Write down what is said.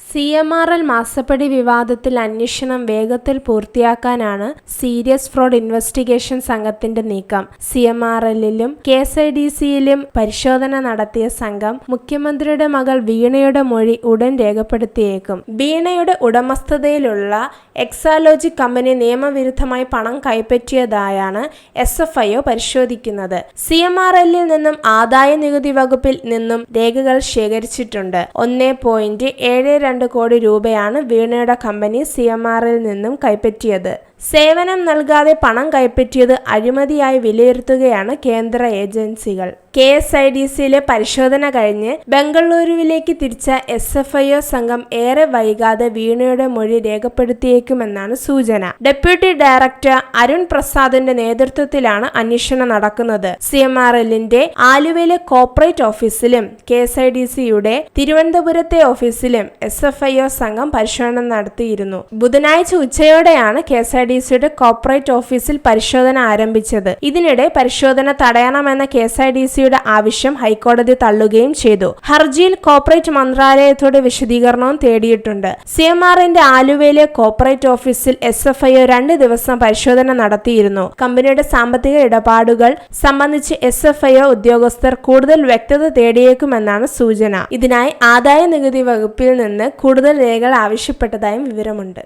C M R L മാസപ്പടി വിവാദത്തിൽ അന്വേഷണം വേഗത്തിൽ പൂർത്തിയാക്കാനാണ് സീരിയസ് ഫ്രോഡ് ഇൻവെസ്റ്റിഗേഷൻ സംഘത്തിന്റെ നീക്കം. സി എം ആർ എല്ലിലും കെ എസ് ഐ ഡി സിയിലും പരിശോധന നടത്തിയ സംഘം മുഖ്യമന്ത്രിയുടെ മകൾ വീണയുടെ മൊഴി ഉടൻ രേഖപ്പെടുത്തിയേക്കും. വീണയുടെ ഉടമസ്ഥതയിലുള്ള എക്സാലോജി കമ്പനി നിയമവിരുദ്ധമായി പണം കൈപ്പറ്റിയതായാണ് എസ് എഫ് ഐ ഒ പരിശോധിക്കുന്നത്. സി എം ആർ എല്ലിൽ നിന്നും ആദായ നികുതി വകുപ്പിൽ നിന്നും രേഖകൾ ശേഖരിച്ചിട്ടുണ്ട്. ഒന്നേ പോയിന്റ് ഏഴ് രണ്ട് കോടി രൂപയാണ് വീണയുടെ കമ്പനി സി എം ആറിൽ നിന്നും കൈപ്പറ്റിയത് സേവനം നൽകാതെ പണം കൈപ്പറ്റിയത് അഴിമതിയായി വിലയിരുത്തുകയാണ് കേന്ദ്ര ഏജൻസികൾ. കെ എസ് ഐ ഡി സിയിലെ പരിശോധന കഴിഞ്ഞ് ബംഗളൂരുവിലേക്ക് തിരിച്ച എസ് എഫ് ഐ ഒ സംഘം ഏറെ വൈകാതെ വീണയുടെ മൊഴി രേഖപ്പെടുത്തിയേക്കുമെന്നാണ് സൂചന. ഡെപ്യൂട്ടി ഡയറക്ടർ അരുൺ പ്രസാദിന്റെ നേതൃത്വത്തിലാണ് അന്വേഷണം നടക്കുന്നത്. സി എം ആർ എല്ലിന്റെ ആലുവയിലെ കോർപ്പറേറ്റ് ഓഫീസിലും കെ എസ് ഐ ഡി സിയുടെ തിരുവനന്തപുരത്തെ ഓഫീസിലും എസ് എഫ് ഐ ഒ സംഘം പരിശോധന നടത്തിയിരുന്നു. ബുധനാഴ്ച ഉച്ചയോടെയാണ് കെ എസ് ഐ ഡി സിയുടെ കോർപ്പറേറ്റ് ഓഫീസിൽ പരിശോധന ആരംഭിച്ചത്. ഇതിനിടെ പരിശോധന തടയണമെന്ന കെ എസ് ഐ ഡി സിയുടെ ആവശ്യം ഹൈക്കോടതി തള്ളുകയും ചെയ്തു. ഹർജിയിൽ കോർപ്പറേറ്റ് മന്ത്രാലയത്തോട് വിശദീകരണവും തേടിയിട്ടുണ്ട്. സി എം ആറിന്റെ ആലുവയിലെ കോർപ്പറേറ്റ് ഓഫീസിൽ എസ് എഫ് ഐ രണ്ട് ദിവസം പരിശോധന നടത്തിയിരുന്നു. കമ്പനിയുടെ സാമ്പത്തിക ഇടപാടുകൾ സംബന്ധിച്ച് എസ് എഫ് ഐ ഉദ്യോഗസ്ഥർ കൂടുതൽ വ്യക്തത തേടിയേക്കുമെന്നാണ് സൂചന. ഇതിനായി ആദായ നികുതി വകുപ്പിൽ നിന്ന് കൂടുതൽ രേഖകൾ ആവശ്യപ്പെട്ടതായും വിവരമുണ്ട്.